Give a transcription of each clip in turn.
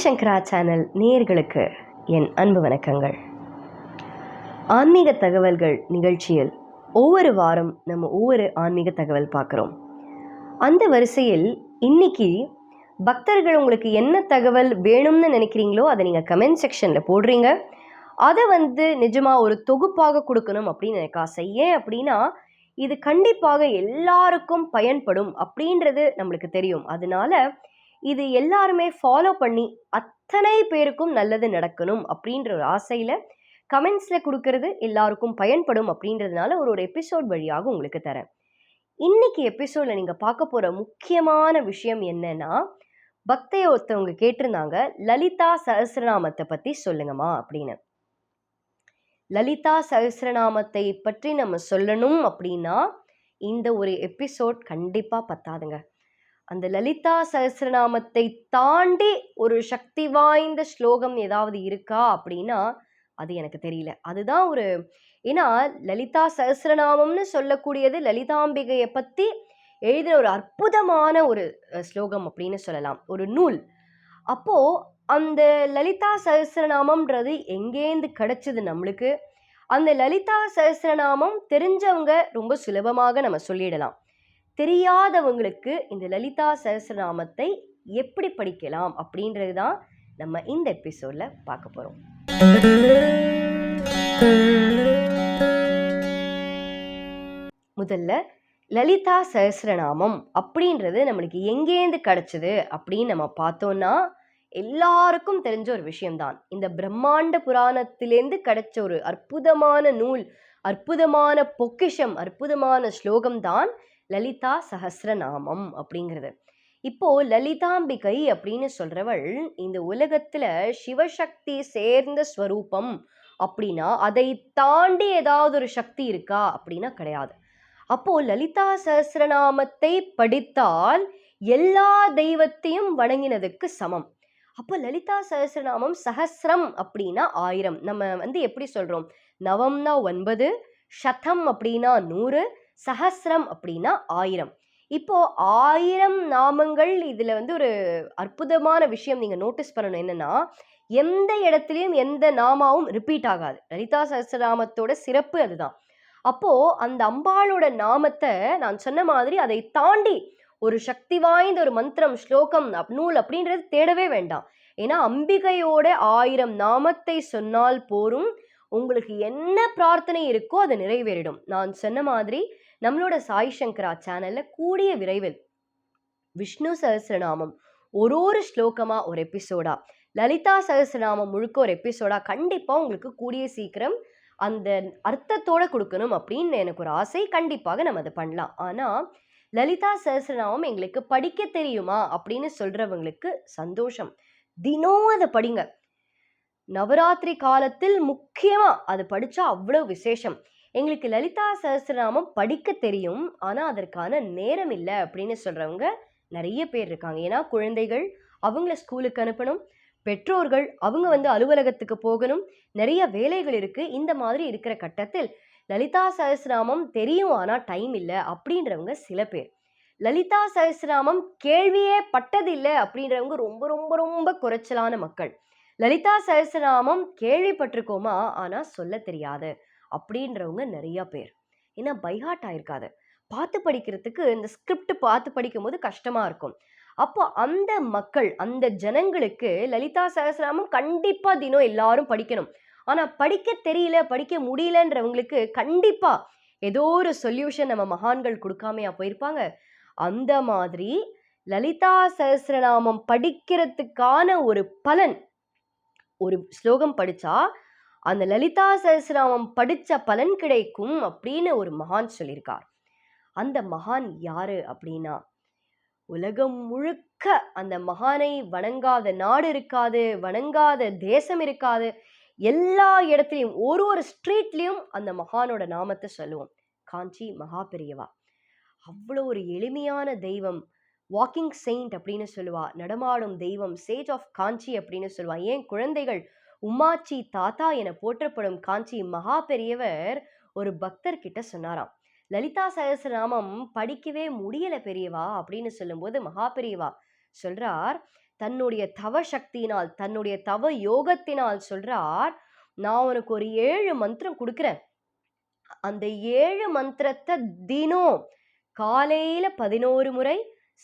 சாய் சங்கரா channel நேயர்களுக்கு என் அன்பு வணக்கங்கள். ஆன்மீக தகவல்கள் நிகழ்ச்சியில் ஒவ்வொரு வாரம் நம்ம ஒவ்வொரு ஆன்மீக தகவல் பார்க்குறோம். அந்த வரிசையில் இன்னைக்கு பக்தர்கள் உங்களுக்கு என்ன தகவல் வேணும்னு நினைக்கிறீங்களோ அதை நீங்கள் கமெண்ட் செக்ஷனில் போடுறீங்க. அதை வந்து நிஜமாக ஒரு தொகுப்பாக கொடுக்கணும் அப்படின்னு எனக்கு ஆசை. ஏன் அப்படின்னா இது கண்டிப்பாக எல்லாருக்கும் பயன்படும் அப்படின்றது நம்மளுக்கு தெரியும். அதனால இது எல்லாருமே ஃபாலோ பண்ணி அத்தனை பேருக்கும் நல்லது நடக்கணும் அப்படின்ற ஒரு ஆசையில் கமெண்ட்ஸில் கொடுக்கறது எல்லாருக்கும் பயன்படும் அப்படின்றதுனால ஒரு ஒரு எபிசோட் வழியாக உங்களுக்கு தரேன். இன்னைக்கு எபிசோடில் நீங்கள் பார்க்க போகிற முக்கியமான விஷயம் என்னன்னா பக்தைய ஒருத்தவங்க கேட்டிருந்தாங்க லலிதா சஹசிரநாமத்தை பற்றி சொல்லுங்கம்மா அப்படின்னு. லலிதா சஹசிரநாமத்தை பற்றி நம்ம சொல்லணும் அப்படின்னா இந்த ஒரு எபிசோட் கண்டிப்பாக பத்தாதுங்க. அந்த லலிதா சகசிரநாமத்தை தாண்டி ஒரு சக்தி வாய்ந்த ஸ்லோகம் ஏதாவது இருக்கா அப்படின்னா அது எனக்கு தெரியல. அதுதான் ஒரு ஏன்னா லலிதா சகசிரநாமம்னு சொல்லக்கூடியது லலிதாம்பிகையை பற்றி எழுதின ஒரு அற்புதமான ஒரு ஸ்லோகம் அப்படின்னு சொல்லலாம். ஒரு நூல். அப்போது அந்த லலிதா சகசிரநாமம்ன்றது எங்கேருந்து கிடச்சிது நம்மளுக்கு? அந்த லலிதா சகசிரநாமம் தெரிஞ்சவங்க ரொம்ப சுலபமாக நம்ம சொல்லிடலாம். தெரியாதவங்களுக்கு இந்த லலிதா சஹஸ்ரநாமத்தை எப்படி படிக்கலாம் அப்படின்றது தான் நம்ம இந்த எபிசோடில் பார்க்க போகிறோம் முதல்ல லலிதா சஹஸ்ரநாமம் அப்படின்றது நம்மளுக்கு எங்கேருந்து கிடைச்சது அப்படின்னு நம்ம பார்த்தோன்னா எல்லாருக்கும் தெரிஞ்ச ஒரு விஷயம்தான். இந்த பிரம்மாண்ட புராணத்திலேருந்து கிடைச்ச ஒரு அற்புதமான நூல் அற்புதமான பொக்கிஷம் அற்புதமான ஸ்லோகம் தான் லலிதா சஹஸ்ரநாமம் அப்படிங்கிறது. இப்போ லலிதாம்பிகை அப்படின்னு சொல்றவள் இந்த உலகத்துல சிவசக்தி சேர்ந்த ஸ்வரூபம் அப்படின்னா அதை தாண்டி ஏதாவது ஒரு சக்தி இருக்கா அப்படின்னா கிடையாது. அப்போ லலிதா சஹஸ்ரநாமத்தை படித்தால் எல்லா தெய்வத்தையும் வணங்கினதுக்கு சமம். அப்போ லலிதா சஹஸ்ரநாமம் சஹஸ்ரம் அப்படின்னா ஆயிரம். நம்ம வந்து எப்படி சொல்றோம்? நவம்னா ஒன்பது சதம் அப்படின்னா நூறு சஹஸ்ரம் அப்படின்னா ஆயிரம். இப்போ ஆயிரம் நாமங்கள் இதுல வந்து ஒரு அற்புதமான விஷயம் நீங்க நோட்டீஸ் பண்ணணும் என்னன்னா எந்த இடத்துலையும் எந்த நாமாவும் ரிப்பீட் ஆகாது. லலிதா சஹசிரநாமத்தோட சிறப்பு அதுதான். அப்போ அந்த அம்பாளோட நாமத்தை நான் சொன்ன மாதிரி அதை தாண்டி ஒரு சக்தி வாய்ந்த ஒரு மந்திரம் ஸ்லோகம் அப்- நூல் அப்படின்றது தேடவே வேண்டாம். ஏன்னா அம்பிகையோட ஆயிரம் நாமத்தை சொன்னால் போரும் உங்களுக்கு என்ன பிரார்த்தனை இருக்கோ அது நிறைவேறிடும். நான் சொன்ன மாதிரி நம்மளோட சாய் சங்கரா சேனல்ல கூடிய விரைவில் விஷ்ணு சகசிரநாமம் ஒரு ஒரு ஸ்லோகமா ஒரு எபிசோடா லலிதா சகசிரநாமம் முழுக்க ஒரு எபிசோடா கண்டிப்பா உங்களுக்கு கூடிய சீக்கிரம் அந்த அர்த்தத்தோட கொடுக்கணும் அப்படின்னு எனக்கு ஒரு ஆசை. கண்டிப்பாக நம்ம அதை பண்ணலாம். ஆனா லலிதா சகசிரநாமம் எங்களுக்கு படிக்க தெரியுமா அப்படின்னு சொல்றவங்களுக்கு சந்தோஷம். தினம் அதை படிங்க. நவராத்திரி காலத்தில் முக்கியமாக அது படித்தா அவ்வளோ விசேஷம். எங்களுக்கு லலிதா சஹசிரநாமம் படிக்க தெரியும். ஆனால் அதற்கான நேரம் இல்லை அப்படின்னு சொல்கிறவங்க நிறைய பேர் இருக்காங்க. ஏன்னா குழந்தைகள் அவங்கள ஸ்கூலுக்கு அனுப்பணும். பெற்றோர்கள் அவங்க வந்து அலுவலகத்துக்கு போகணும். நிறைய வேலைகள் இருக்குது இந்த மாதிரி இருக்கிற கட்டத்தில் லலிதா சஹசிரநாமம் தெரியும். ஆனால் டைம் இல்லை அப்படின்றவங்க சில பேர். லலிதா சஹசிரநாமம் கேள்வியே பட்டதில்லை அப்படின்றவங்க ரொம்ப ரொம்ப ரொம்ப குறைச்சலான மக்கள். லலிதா சஹசிரநாமம் கேள்விப்பட்டிருக்கோமா? ஆனால் சொல்ல தெரியாது. அப்படின்றவங்க நிறையா பேர். ஏன்னா பைஹாட் ஆயிருக்காது. பார்த்து படிக்கிறதுக்கு இந்த ஸ்கிரிப்ட் பார்த்து படிக்கும்போது கஷ்டமாக இருக்கும். அப்போ அந்த மக்கள் அந்த ஜனங்களுக்கு லலிதா சஹஸ்ரநாமம் கண்டிப்பாக தினம் எல்லாரும் படிக்கணும். ஆனால் படிக்க தெரியல படிக்க முடியலன்றவங்களுக்கு கண்டிப்பாக ஏதோ ஒரு சொல்யூஷன் நம்ம மகான்கள் கொடுக்காமையா போயிருப்பாங்க. அந்த மாதிரி லலிதா சஹஸ்ரநாமம் படிக்கிறதுக்கான ஒரு பலன் ஒரு ஸ்லோகம் படித்தா அந்த லலிதா சஹசிராமம் படித்த பலன் கிடைக்கும் அப்படின்னு ஒரு மகான் சொல்லியிருக்கார். அந்த மகான் யாரு அப்படின்னா உலகம் முழுக்க அந்த மகானை வணங்காத நாடு இருக்காது வணங்காத தேசம் இருக்காது எல்லா இடத்துலையும் ஒரு ஒரு ஸ்ட்ரீட்லேயும் அந்த மகானோட நாமத்தை சொல்லுவோம். காஞ்சி மகா பெரியவா அவ்வளோ ஒரு எளிமையான தெய்வம் வாக்கிங் செயின்ட் அப்படின்னு சொல்லுவா நடமாடும் தெய்வம் சேஜ் ஆஃப் காஞ்சி அப்படின்னு சொல்லுவா. ஏன் குழந்தைகள் உமாச்சி தாத்தா என போற்றப்படும் காஞ்சி மகா பெரியவர் ஒரு பக்தர் கிட்ட சொன்னாராம் லலிதா சகஸ்ரநாமம் படிக்கவே முடியல பெரியவா அப்படின்னு சொல்லும்போது மகா பெரியவா சொல்றார் தன்னுடைய தவ சக்தியினால் தன்னுடைய தவ யோகத்தினால் சொல்றார் நான் உனக்கு ஒரு ஏழு மந்திரம் கொடுக்குறேன். அந்த ஏழு மந்திரத்தை தினம் காலையில பதினோரு முறை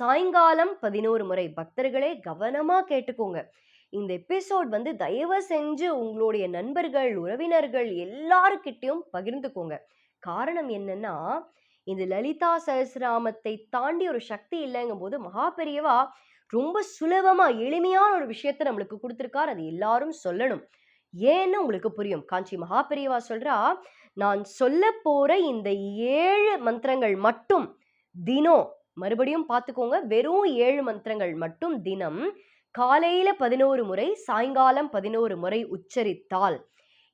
சாயங்காலம் பதினோரு முறை பக்தர்களே கவனமா கேட்டுக்கோங்க. இந்த எபிசோட் வந்து தயவு செஞ்சு உங்களுடைய நண்பர்கள் உறவினர்கள் எல்லாருக்கிட்டையும் பகிர்ந்துக்கோங்க. காரணம் என்னன்னா இந்த லலிதா சஹசிராமத்தை தாண்டி ஒரு சக்தி இல்லைங்கும் போது மகா பெரியவா ரொம்ப சுலபமா எளிமையான ஒரு விஷயத்த நம்மளுக்கு கொடுத்துருக்கார். அது எல்லாரும் சொல்லணும். ஏன்னு உங்களுக்கு புரியும். காஞ்சி மகா பெரியவா சொல்றா நான் சொல்ல போற இந்த ஏழு மந்திரங்கள் மட்டும் தினம். மறுபடியும் பார்த்துக்கோங்க வெறும் ஏழு மந்திரங்கள் மட்டும் தினம் காலையில பதினோரு முறை சாயங்காலம் பதினோரு முறை உச்சரித்தால்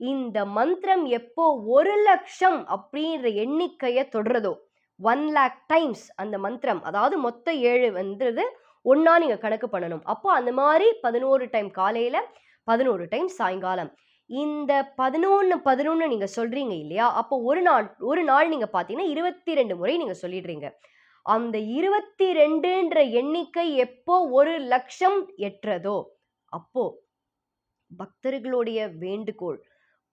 இந்த மந்திரம் எப்போ ஒரு லட்சம் அப்படின்ற எண்ணிக்கையை தொடுறதோ ஒன் லேக் டைம்ஸ் அந்த மந்திரம் அதாவது மொத்த ஏழு வந்துது ஒன்றா நீங்கள் கணக்கு பண்ணணும். அப்போ அந்த மாதிரி பதினோரு டைம் காலையில் பதினோரு டைம் சாயங்காலம். இந்த பதினொன்று பதினொன்று நீங்கள் சொல்கிறீங்க இல்லையா? அப்போ ஒரு நாள் ஒரு நாள் நீங்கள் பார்த்தீங்கன்னா இருபத்தி ரெண்டு முறை நீங்கள் சொல்லிடுறீங்க. அந்த இருபத்தி ரெண்டுன்ற எண்ணிக்கை எப்போ ஒரு லட்சம் எட்டுறதோ அப்போ பக்தர்களுடைய வேண்டுகோள்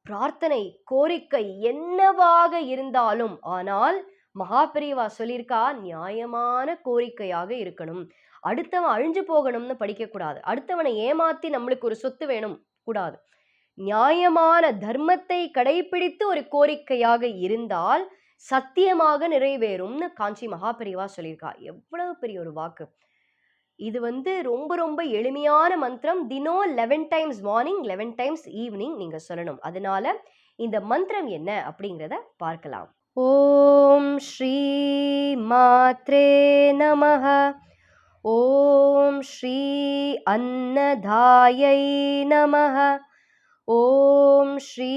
பிரார்த்தனை கோரிக்கை என்னவாக இருந்தாலும் ஆனால் மகாபிரிவா சொல்லியிருக்கா நியாயமான கோரிக்கையாக இருக்கணும். அடுத்தவன் அழிஞ்சு போகணும்னு படிக்கக்கூடாது. அடுத்தவனை ஏமாத்தி நம்மளுக்கு ஒரு சொத்து வேணும் கூடாது. நியாயமான தர்மத்தை கடைபிடித்து ஒரு கோரிக்கையாக இருந்தால் சத்தியமாக நிறைவேறும்னு காஞ்சி மகாபெரிவா சொல்லியிருக்கா. எவ்வளவு பெரிய ஒரு வாக்கு. இது வந்து ரொம்ப ரொம்ப எளிமையான மந்திரம். தினம் eleven times morning eleven times evening நீங்க சொல்லணும். அதனால இந்த மந்திரம் என்ன அப்படிங்கிறத பார்க்கலாம். ஓம் ஸ்ரீ மாத்ரே நமः ஓம் ஸ்ரீ அன்னதாயை நமः ஓம் ஸ்ரீ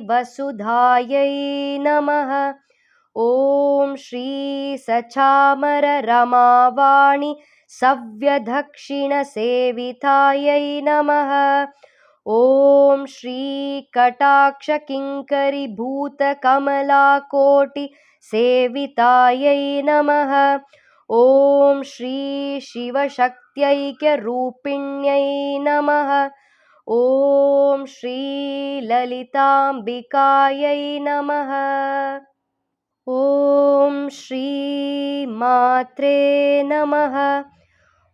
வசுதாயை நமஹ. श्रीसचामरमावाणीसव्यदक्षिणसेवितायै नमः। ॐ श्रीकटाक्षकिङ्करीभूतकमलाकोटिसेवितायै नमः। ॐ श्रीशिवशक्त्यैक्यरूपिण्यै नमः। ॐ श्रीललिताम्बिकायै नमः। ॐ श्रीमात्रे नमः।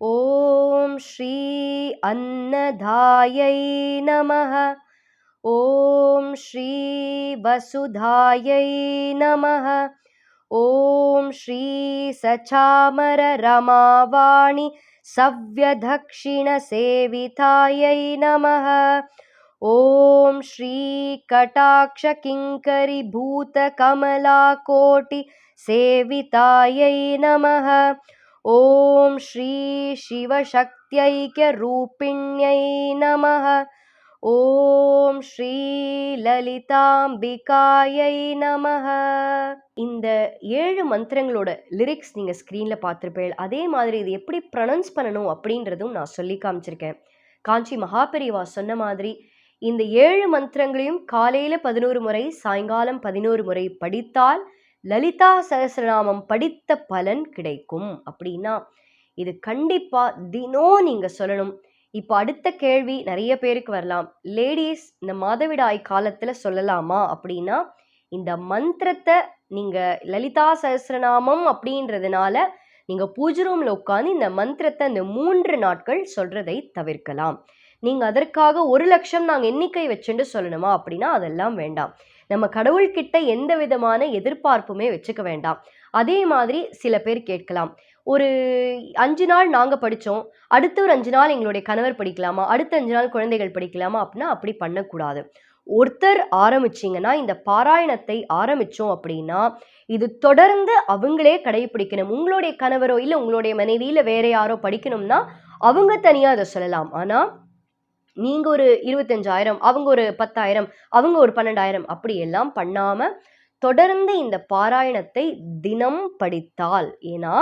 ॐ श्री अन्नदायै नमः। ॐ श्री वसुधायै नमः। ॐ श्री सचामर रमावाणि सव्यदक्षिणसेवितायै नमः ॐ श्रीकटाक्षकिङ्करीभूतकमलाकोटिसेवितायै नमः ॐ श्री शिवशक्त्यैक्यरूपिण्यै नमः ॐ ஸ்ரீலலிதாம்பிகாயை நமः இந்த ஏழு மந்திரங்களோட லிரிக்ஸ் நீங்கள் ஸ்க்ரீனில் பார்த்துருப்பேன் அதே மாதிரி இது எப்படி ப்ரொனவுன்ஸ் பண்ணணும் அப்படின்றதும் நான் சொல்லி காமிச்சிருக்கேன் காஞ்சி மகாபெரிவா சொன்ன மாதிரி இந்த ஏழு மந்திரங்களையும் காலையில் பதினோரு முறை சாயங்காலம் பதினோரு முறை படித்தால் லலிதா சகசிரநாமம் படித்த பலன் கிடைக்கும். அப்படின்னா இது கண்டிப்பாக தினம் நீங்கள் சொல்லணும். இப்போ அடுத்த கேள்வி நிறைய பேருக்கு வரலாம். லேடிஸ் இந்த மாதவிடாய் காலத்தில் சொல்லலாமா? அப்படின்னா இந்த மந்திரத்தை நீங்கள் லலிதா சகசிரநாமம் அப்படின்றதுனால நீங்கள் பூஜை ரூமில் உட்காந்து இந்த மந்திரத்தை இந்த மூன்று நாட்கள் சொல்கிறதை தவிர்க்கலாம். நீங்கள் அதற்காக ஒரு லட்சம் நாங்கள் எண்ணிக்கை வச்சுட்டு சொல்லணுமா அப்படின்னா அதெல்லாம் வேண்டாம். நம்ம கடவுள்கிட்ட எந்த விதமான எதிர்பார்ப்புமே வச்சுக்க வேண்டாம். அதே மாதிரி சில பேர் கேட்கலாம். ஒரு அஞ்சு நாள் நாங்கள் படித்தோம் அடுத்த ஒரு அஞ்சு நாள் எங்களுடைய கணவர் படிக்கலாமா? அடுத்த அஞ்சு நாள் குழந்தைகள் படிக்கலாமா? அப்படின்னா அப்படி பண்ணக்கூடாது. ஒருத்தர் ஆரம்பிச்சிங்கன்னா இந்த பாராயணத்தை ஆரம்பித்தோம் அப்படின்னா இது தொடர்ந்து அவங்களே கடைபிடிக்கணும். உங்களுடைய கணவரோ இல்லை உங்களுடைய மனைவி இல்லை வேற யாரோ படிக்கணும்னா அவங்க தனியாக அதை சொல்லலாம். ஆனால் நீங்கள் ஒரு இருபத்தஞ்சாயிரம் அவங்க ஒரு பத்தாயிரம் அவங்க ஒரு பன்னெண்டாயிரம் அப்படி எல்லாம் பண்ணாமல் தொடர்ந்து இந்த பாராயணத்தை தினம் படித்தால் ஏன்னா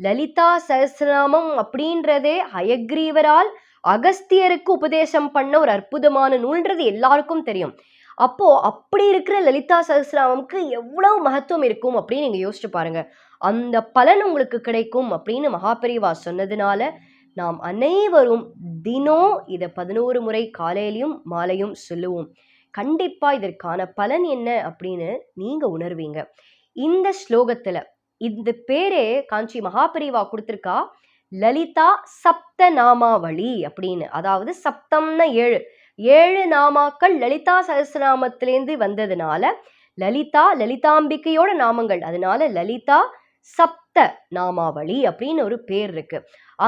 லலிதா சஹஸ்ரநாமம் அப்படின்றதே ஹயக்ரீவரால் அகஸ்தியருக்கு உபதேசம் பண்ண ஒரு அற்புதமான நூல்ன்றது எல்லாருக்கும் தெரியும். அப்போ அப்படி இருக்கிற லலிதா சஹஸ்ரநாமம்க்கு எவ்வளவு மகத்துவம் இருக்கும் அப்படின்னு நீங்க யோசிச்சு பாருங்க. அந்த பலன் உங்களுக்கு கிடைக்கும் அப்படின்னு மகாபெரிவா சொன்னதுனால நாம் அனைவரும் தினம் இதை பதினோரு முறை காலையிலையும் மாலையும் சொல்லுவோம். கண்டிப்பா இதற்கான பலன் என்ன அப்படின்னு நீங்க உணர்வீங்க. இந்த ஸ்லோகத்துல இந்த பேரே காஞ்சி மகாபரிவா கொடுத்துருக்கா லலிதா சப்த நாமாவளி அப்படின்னு. அதாவது சப்தம்னா ஏழு. ஏழு நாமாக்கள் லலிதா சகசிரநாமத்திலேருந்து வந்ததுனால லலிதா லலிதாம்பிகையோட நாமங்கள். அதனால லலிதா சப்த நாமாவளி அப்படின்னு ஒரு பேர் இருக்கு.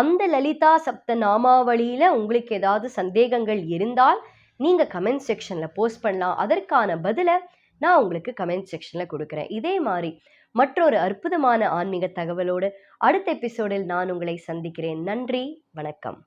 அந்த லலிதா சப்த நாமாவளியில் உங்களுக்கு ஏதாவது சந்தேகங்கள் இருந்தால் நீங்கள் கமெண்ட் செக்ஷனில் போஸ்ட் பண்ணலாம். அதற்கான பதிலை நான் உங்களுக்கு கமெண்ட் செக்ஷனில் கொடுக்குறேன். இதே மாதிரி மற்றொரு அற்புதமான ஆன்மீக தகவலோடு அடுத்த எபிசோடில் நான் உங்களை சந்திக்கிறேன். நன்றி வணக்கம்.